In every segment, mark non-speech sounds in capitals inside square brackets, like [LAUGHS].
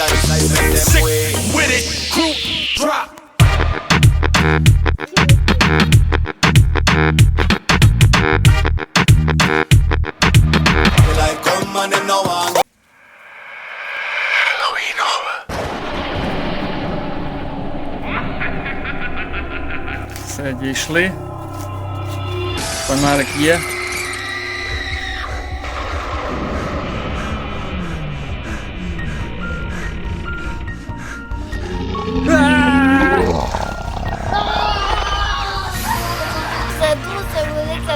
dance like make them Sick way. with it. Group drop. They like come and them no want Все, дійшли. Фонарик є.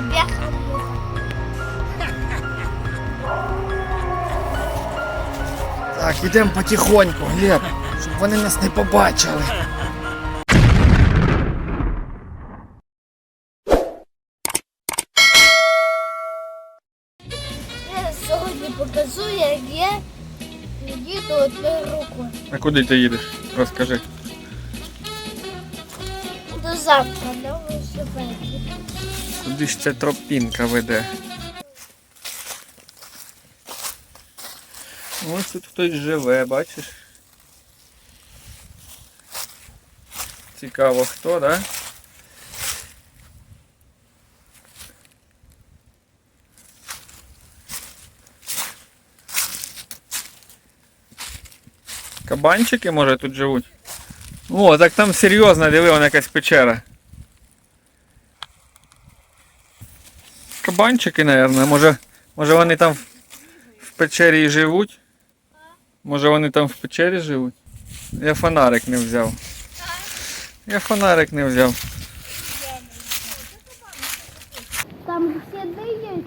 Велика. Так, ідемо потихоньку, Глеб, щоб вони нас не побачили. Я сьогодні покажу, як я їду одною рукою. А куди ти їдеш? Розкажи. До завтра на велосипеді. Куди ж ця тропінка веде? Ось тут хтось живе, бачиш? Цікаво хто, да? Кабанчики, може, тут живуть? О, так там серйозно, диви, вона якась печера. Кабанчики, наверное. Може, може вони там в, в печері і живуть? Може вони там в печері живуть? Я фонарик не взяв. Я фонарик не взяв. Там сліди є.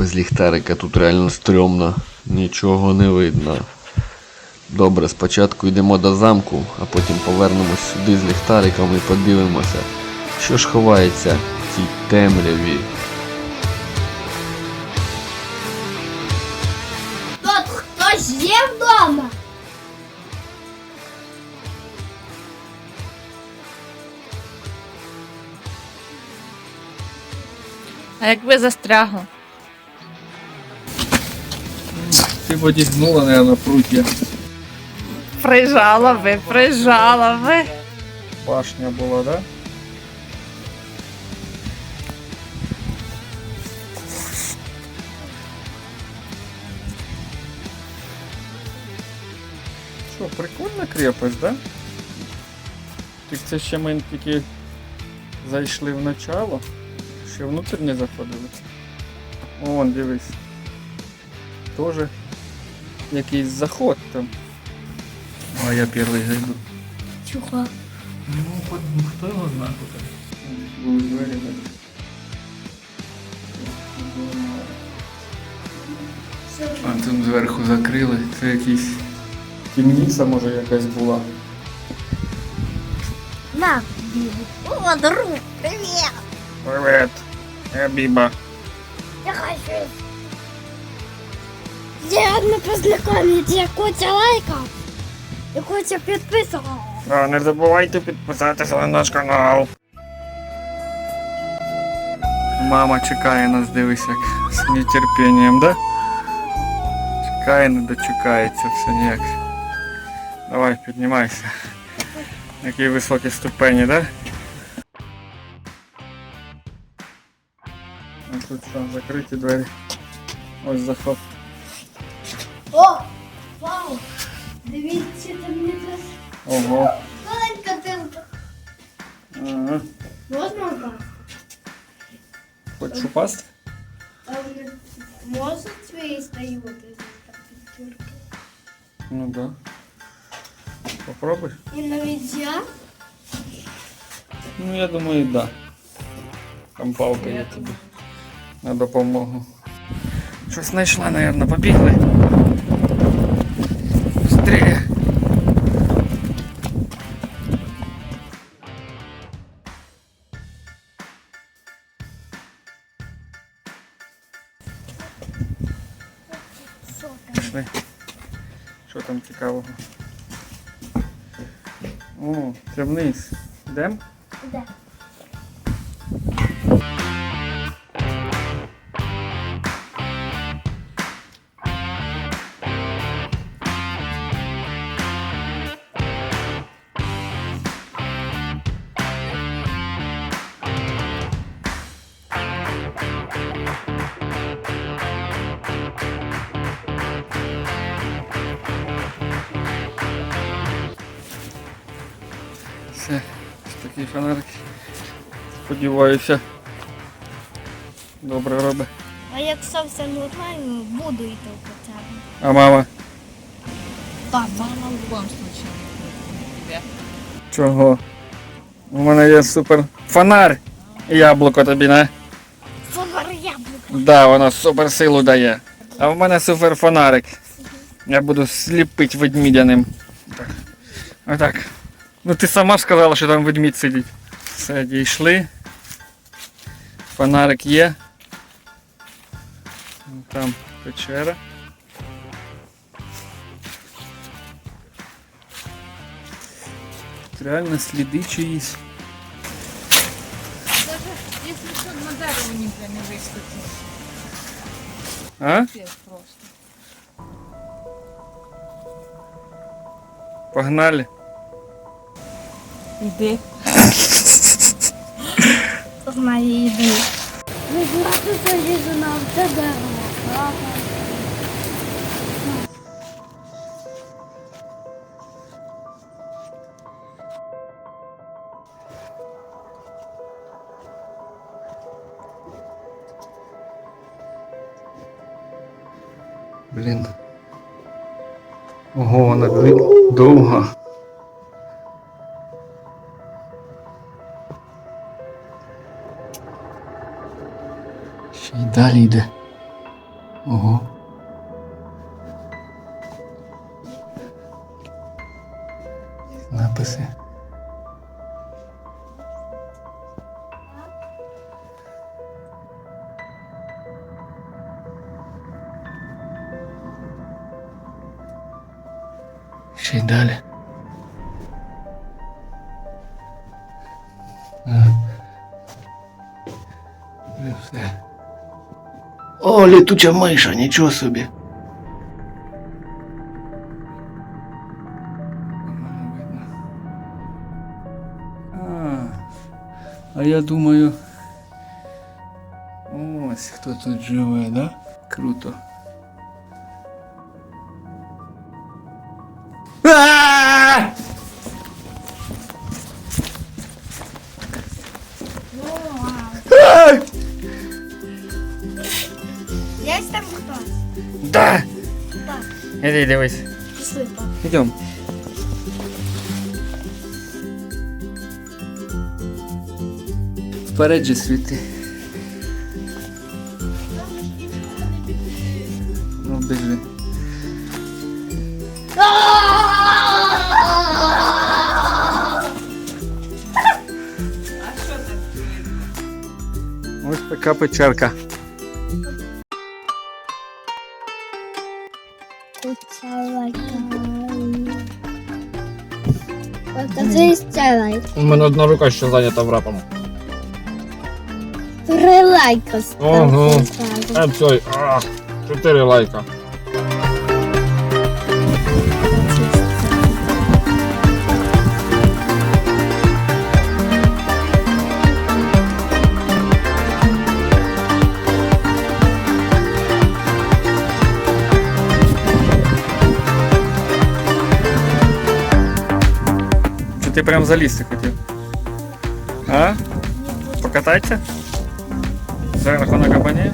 Без ліхтарика тут реально стрьомно, нічого не видно. Добре, спочатку йдемо до замку, а потім повернемось сюди з ліхтариком і подивимося, що ж ховається в цій темряві. Тут хтось є вдома. А як ви Ти подігнула, наверное, прутья. Прижала ви, прижала ви. Башня була, да? Що, прикольна крепость, да? Так це ще ми тільки зайшли в начало. Ще внутрь не заходили. Вон, дивись. Тоже якийсь заход там. А я перший зайду. Чого? Ну, ну, хто його знає? Були двері, так. А тут зверху закрили. Це якийсь темниця, може, якась була. На, бігу. О, друг, привіт. Привет, я Біба. Я хочу. Я не познайомитися, я Котя лайкав. І Котя підписував. А, не забувайте підписатися на наш канал. Мама чекає нас, дивись, як з нетерпінням, да? Чекає, не дочекається все ніяк. Давай, піднімайся. Які високі ступені, да? А тут що, закриті двері. Ось заход. О, вау. Дивіться, там не теж Ого. маленька тилка. Ага. Можна так? Хочеш упасти? А вони можуть свої стояти так підтірки? Ну да. Попробуй. І навіть я. Ну, я думаю, да. Там палка є тобі на допомогу. Щось знайшла, мабуть, побігли. Це вниз. Йдемо? Де? Все, ось такий фонарик. Сподіваюся. Добре робить. А якщо все нормально, буду йти хоча б. А мама? Папа. Мама в будь-якому случае. Чого? У мене є супер фонарь. Яблуко тобі, не? Супер яблуко. Да, воно супер силу дає. А в мене супер фонарик. Я буду сліпить ведмідяним. Так. Отак. Ну ти сама ж сказала, що там ведмідь сидить. Все, дійшли. Фонарик є. Там печера. Тут Реально сліди чиїсь. Даже якщо що на дерево ніде не вискочить. А? Піпець просто. Погнали. Іди. Знає [LAUGHS] їди. Ви знаєте, що їду на це дерево. Блін. Ого, вона довга. da Lida. Uhum. Não é pra ser. Şey, dale. О, літуча миша, нічого собі. А, а я думаю. Ось хто тут живе, да? Круто. Там хтось? Да! Так, Іди дивись. пішли, папа. Идем. Вперед же світи. Ну, біжи. Ось така печерка. Ще лайк. У мене одна рука ще зайнята в рапом. Три лайка Ого. ставте. Е, цей, ах, чотири лайка. Чи ти прям залізти хотів? А? Покатайся? Зверху на кабані?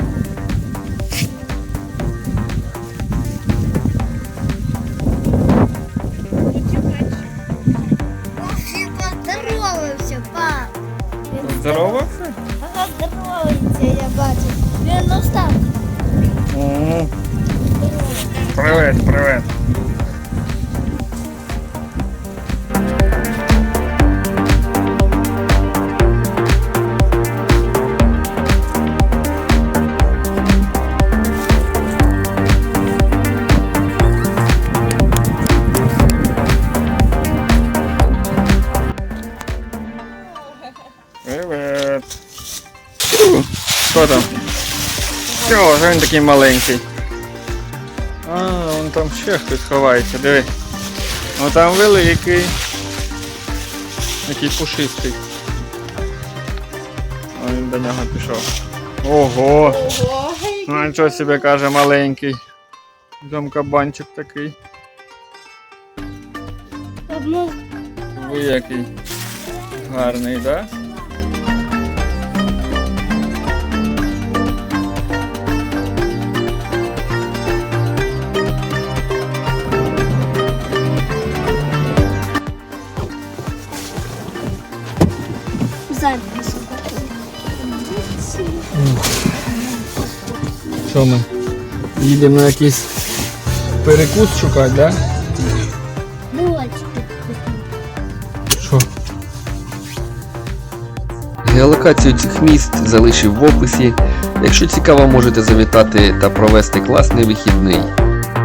Він поздоровався, пап. Він Здорово? Поздоровався, я бачу. Він устав. Ого. Привет, привет. Що там? Вже він такий маленький. А, вон там ще хтось ховається, диви. Ну там великий. Який пушистий. А він до нього пішов. Ого! Ну нічого собі каже маленький. Там кабанчик такий. Одну Ви який гарний, да? Що ми? Їдемо на якийсь перекус шукати, да? Булочки. Що? Геолокацію цих міст залишив в описі. Якщо цікаво, можете завітати та провести класний вихідний.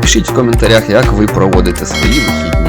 Пишіть в коментарях, як ви проводите свої вихідні.